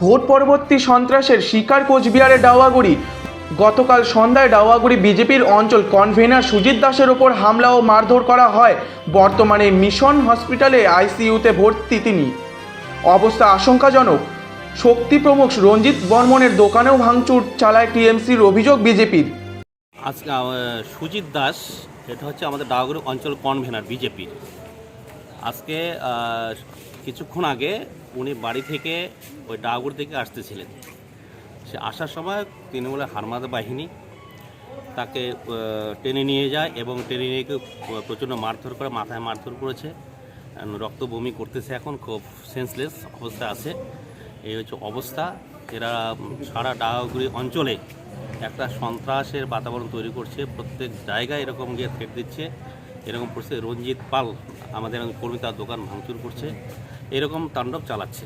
Vote পরবর্তী সন্ত্রাসের শিকার কোচবিহারের ডাওয়াগুড়ি। গতকাল সন্ধ্যায় ডাওয়াগুড়ি বিজেপির অঞ্চল কনভেনার সুজিত দাসের ওপর হামলা ও মারধর করা হয়। বর্তমানে মিশন হসপিটালে আইসিইউতে ভর্তি তিনি। অবস্থা আশঙ্কাজনক। শক্তি প্রমুখ রঞ্জিত বর্মনের দোকানেও ভাঙচুর, চালায় টিএমসির অভিযোগ বিজেপির। আজকে সুজিত দাস, এটা হচ্ছে আমাদের ডাগুড়ি অঞ্চল কনভেনার বিজেপির। আজকে কিছুক্ষণ আগে উনি বাড়ি থেকে ওই ডাগুড়ি থেকে আসতেছিলেন। সে আসার সময় তৃণমূলের হারমাদ বাহিনী। তাকে টেনে নিয়ে যায় এবং টেনে নিয়ে প্রচণ্ড মারধর করে, মাথায় মারধর করেছে। রক্ত বমি করতেছে এখন, খুব সেন্সলেস অবস্থা আছে। এই হচ্ছে অবস্থা। এরা সারা ডাগুড়ি অঞ্চলে একটা সন্ত্রাসের বাতাবরণ তৈরি করছে। প্রত্যেক জায়গায় এরকম গিয়ে থ্রেট দিচ্ছে। এরকম পরিস্থিতি রঞ্জিত পাল আমাদের কর্মী তার দোকান ভাঙচুর করছে এরকম তাণ্ডব চালাচ্ছে।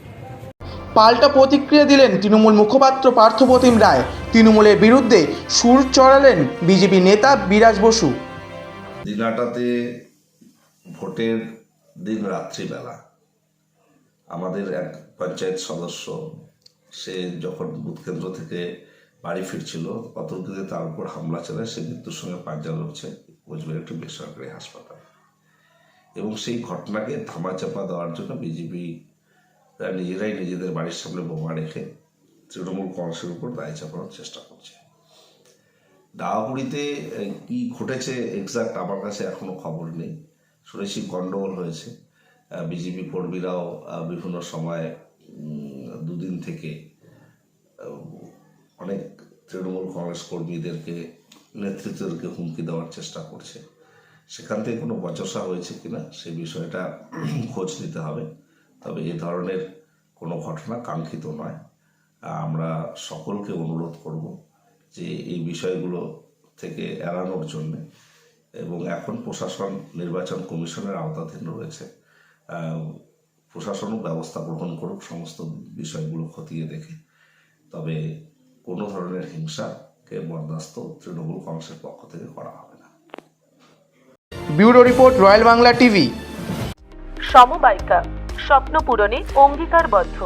পাল্টা প্রতিক্রিয়া দিলেন তৃণমূল মুখপাত্র পার্থপ্রতিম রায়। তৃণমূলের বিরুদ্ধে সুর চড়ালেন বিজেপি নেতা বিরাজ বসু। দিনাটাতে ভোটের দিন রাত্রিবেলা আমাদের এক পঞ্চায়েত সদস্য সে যখন বুথ কেন্দ্র থেকে বাড়ি ফিরছিল অতর্কিতে তার উপর হামলা চালায় সে মৃত্যুর সঙ্গে পাঞ্জা লড়ছে কোচবিহার একটি বেসরকারি হাসপাতাল। এবং সেই ঘটনাকে ধামাচাপা দেওয়ার জন্য বিজেপি তারা নিজেরাই নিজেদের বাড়ির সামনে বোমা রেখে তৃণমূল কংগ্রেসের উপর দায় চাপানোর চেষ্টা করছে। দাওয়াগুড়িতে আহ, কি ঘটেছে এক্সাক্ট আমার কাছে এখনও খবর নেই। শুনেছি গন্ডগোল হয়েছে। বিজেপি কর্মীরাও বিভিন্ন সময় দুদিন থেকে অনেক তৃণমূল কংগ্রেস কর্মীদেরকে নেতৃত্বদেরকে হুমকি দেওয়ার চেষ্টা করছে। সেখান থেকে কোনো বচসা হয়েছে কিনা সে বিষয়টা খোঁজ নিতে হবে। তবে এ ধরনের কোনো ঘটনা কাঙ্ক্ষিত নয়। আমরা সকলকে অনুরোধ করব যে এই বিষয়গুলো থেকে এড়ানোর জন্যে এবং এখন প্রশাসন, নির্বাচন কমিশনের আওতাধীন রয়েছে প্রশাসনও ব্যবস্থা গ্রহণ করুক, সমস্ত বিষয়গুলো খতিয়ে দেখে। তবে কোনো ধরনের হিংসাকে বরদাস্ত তৃণমূল কংগ্রেসের পক্ষ থেকে করা হবে না। Bureau report royal Bangla TV. সমবায়িকা স্বপ্ন পূরণে অঙ্গীকারবদ্ধ।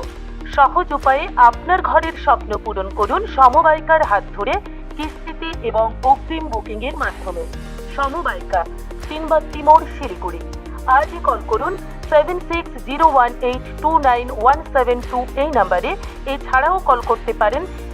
সহজ উপায়ে আপনার ঘরের স্বপ্ন পূরণ করুন সমবায়িকার হাত ধরে কিস্তিতে এবং অগ্রিম বুকিং এর মাধ্যমে। সমবায়িকা তিনবাত্তি মোড় শিলিগুড়ি। আজই কল করুন seven six zero one eight two nine one seven two এই নাম্বারে। এছাড়াও কল করতে পারেন